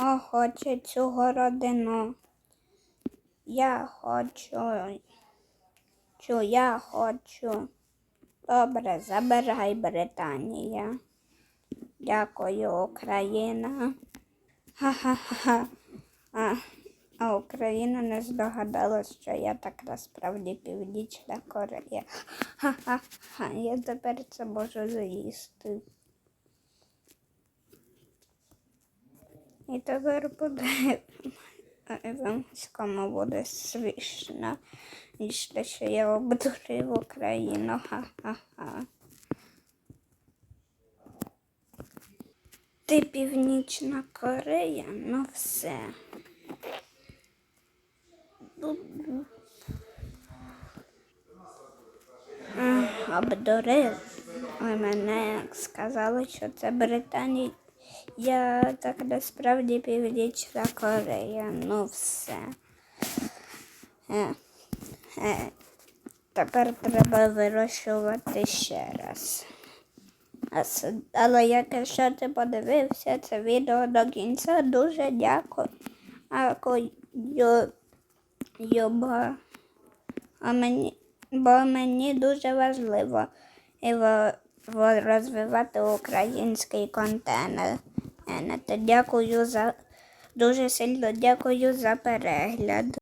хоче цю городину. Я хочу. Чу, я хочу. Добре, забирай Британія. Дякую, Україна. Ха-ха-ха. А, а Україна не здогадалась, що я так насправді Північна Корея. Ха-ха-ха. Я тепер це можу заїсти. І тепер буде кому буде смішно. І те, що я обдурив Україну. Ха-ха-ха. Ти Північна Корея, ну все. Обдурив мене сказали, що це Британія. Я так насправді Північна Корея. Ну все. Е, е, тепер треба вирощувати ще раз. Але якщо ти подивився це відео до кінця, дуже дякую. Дякую, А мені, бо мені дуже важливо і розвивати український контент. Е, Дякую за дуже сильно дякую за перегляд.